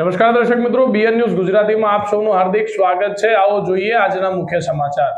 નમસ્કાર દર્શક મિત્રો બીએન ન્યૂઝ ગુજરાતીમાં આપ સૌનું હાર્દિક સ્વાગત છે. આવો જોઈએ આજના મુખ્ય સમાચાર.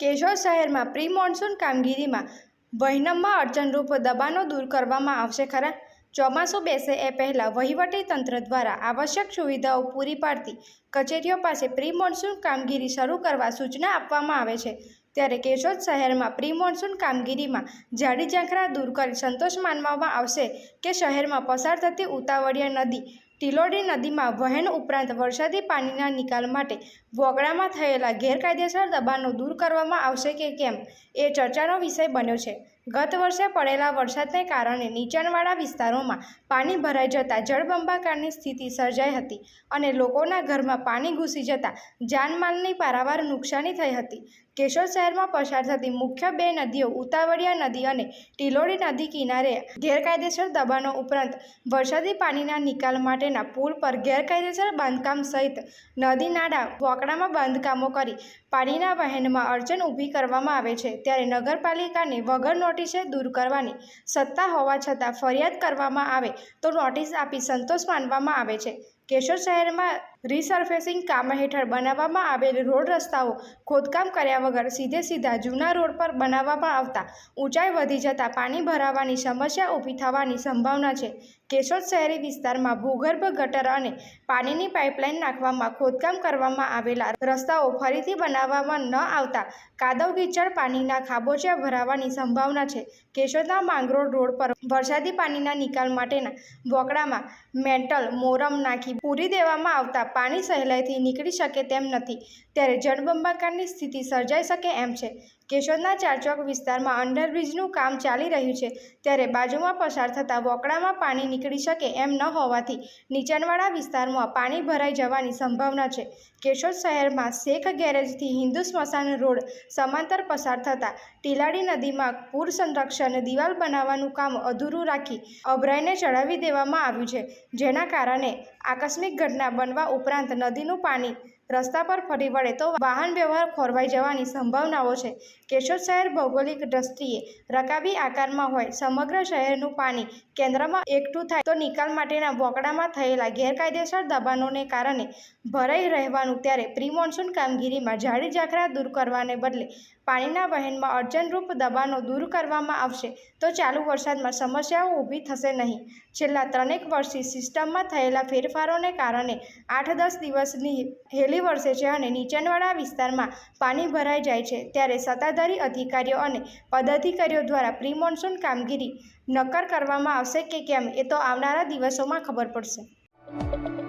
કેશોદ શહેરમાં પ્રી મોન્સૂન કામગીરીમાં વહીનમમાં અડચણરૂપ દબાણો દૂર કરવામાં આવશે ખરા? ચોમાસું બેસે એ પહેલાં વહીવટી તંત્ર દ્વારા આવશ્યક સુવિધાઓ પૂરી પાડતી કચેરીઓ પાસે પ્રી મોન્સૂન કામગીરી શરૂ કરવા સૂચના આપવામાં આવે છે. ત્યારે કેશોદ શહેરમાં પ્રી મોન્સૂન કામગીરીમાં જાડી ઝાંખરા દૂર કરી સંતોષ માનવામાં આવશે કે શહેરમાં પસાર થતી ઉતાવળિયા નદી ટિલોડી નદીમાં વહેણ ઉપરાંત વરસાદી પાણીના નિકાલ માટે વોગડામાં થયેલા ગેરકાયદેસર દબાણો દૂર કરવામાં આવશે કે કેમ એ ચર્ચાનો વિષય બન્યો છે. ગત વર્ષે પડેલા વરસાદને કારણે નીચાણવાળા વિસ્તારોમાં પાણી ભરાઈ જતાં જળબંબાકારની સ્થિતિ સર્જાઈ હતી અને લોકોના ઘરમાં પાણી ઘૂસી જતાં જાનમાલની પારાવાર નુકસાની થઈ હતી. કેશોદ શહેરમાં પસાર થતી મુખ્ય બે નદીઓ ઉતાવળિયા નદી અને ટિલોડી નદી કિનારે ગેરકાયદેસર દબાણો ઉપરાંત વરસાદી પાણીના નિકાલ માટેના પુલ પર ગેરકાયદેસર બાંધકામ સહિત નદી નાળા વોકડામાં બાંધકામો કરી પાણીના વહેણમાં અડચણ ઊભી કરવામાં આવે છે. ત્યારે નગરપાલિકાને વગર નોટિસે દૂર કરવાની સત્તા હોવા છતાં ફરિયાદ કરવામાં આવે તો નોટિસ આપી સંતોષ માનવામાં આવે છે. કેશોદ શહેરમાં રિસર્ફેસિંગ કામ હેઠળ બનાવવામાં આવેલ રોડ રસ્તાઓ ખોદકામ કર્યા વગર સીધે સીધા જૂના રોડ પર બનાવવામાં આવતા. ઊંચાઈ વધી જતાં પાણી ભરાવાની સમસ્યા ઊભી થવાની સંભાવના છે. કેશોદ શહેરી વિસ્તારમાં ભૂગર્ભ ગટર અને પાણીની પાઇપલાઇન નાખવામાં ખોદકામ કરવામાં આવેલા રસ્તાઓ ફરીથી બનાવવામાં ન આવતા કાદવ કીચડ પાણીના ખાબોચિયા ભરાવાની સંભાવના છે. કેશોદના માંગરોળ રોડ પર વરસાદી પાણીના નિકાલ માટેના વોકડામાં મેન્ટલ મોરમ નાખી પૂરી દેવામાં આવતા પાણી સહેલાઈથી નીકળી શકે તેમ નથી. ત્યારે જળબંબાકારની સ્થિતિ સર્જાઈ શકે એમ છે. કેશોદના ચારચોક વિસ્તારમાં અંડરબ્રિજનું કામ ચાલી રહ્યું છે, ત્યારે બાજુમાં પસાર થતાં વોકડામાં પાણી નીકળી શકે એમ ન હોવાથી નીચાણવાળા વિસ્તારમાં પાણી ભરાઈ જવાની સંભાવના છે. કેશોદ શહેરમાં શેખ ગેરેજથી હિન્દુ સ્મશાન રોડ સમાંતર પસાર થતાં ટીલાડી નદીમાં પૂર સંરક્ષણ દિવાલ બનાવવાનું કામ અધૂરું રાખી અભરાઈને ચડાવી દેવામાં આવ્યું છે, જેના કારણે આકસ્મિક ઘટના બનવા ઉપરાંત નદીનું પાણી રસ્તા પર ફરી વળે તો વાહન વ્યવહાર ખોરવાઈ જવાની સંભાવનાઓ છે. કેશોદ શહેર ભૌગોલિક દ્રષ્ટિએ રકાબી આકારમાં હોય, સમગ્ર શહેરનું પાણી કેન્દ્રમાં એકઠું થાય તો નિકાલ માટેના વોકડામાં થયેલા ગેરકાયદેસર દબાણોને કારણે ભરાઈ રહેવાનું ત્યારે પ્રી મોન્સૂન કામગીરીમાં જાડી ઝાખરા દૂર કરવાને બદલે પાણીના વહેણમાં અડચણરૂપ દબાણો દૂર કરવામાં આવશે તો ચાલુ વરસાદમાં સમસ્યાઓ ઊભી થશે નહીં. છેલ્લા ત્રણેક વર્ષથી સિસ્ટમમાં થયેલા ફેરફારોને કારણે આઠ દસ દિવસની હેલી વરસે છે અને નીચાણવાળા વિસ્તારમાં પાણી ભરાઈ જાય છે, ત્યારે સત્તાધારી અધિકારીઓ અને પદાધિકારીઓ દ્વારા પ્રી મોન્સૂન કામગીરી નક્કર કરવામાં આવશે કે કેમ એ તો આવનારા દિવસોમાં ખબર પડશે.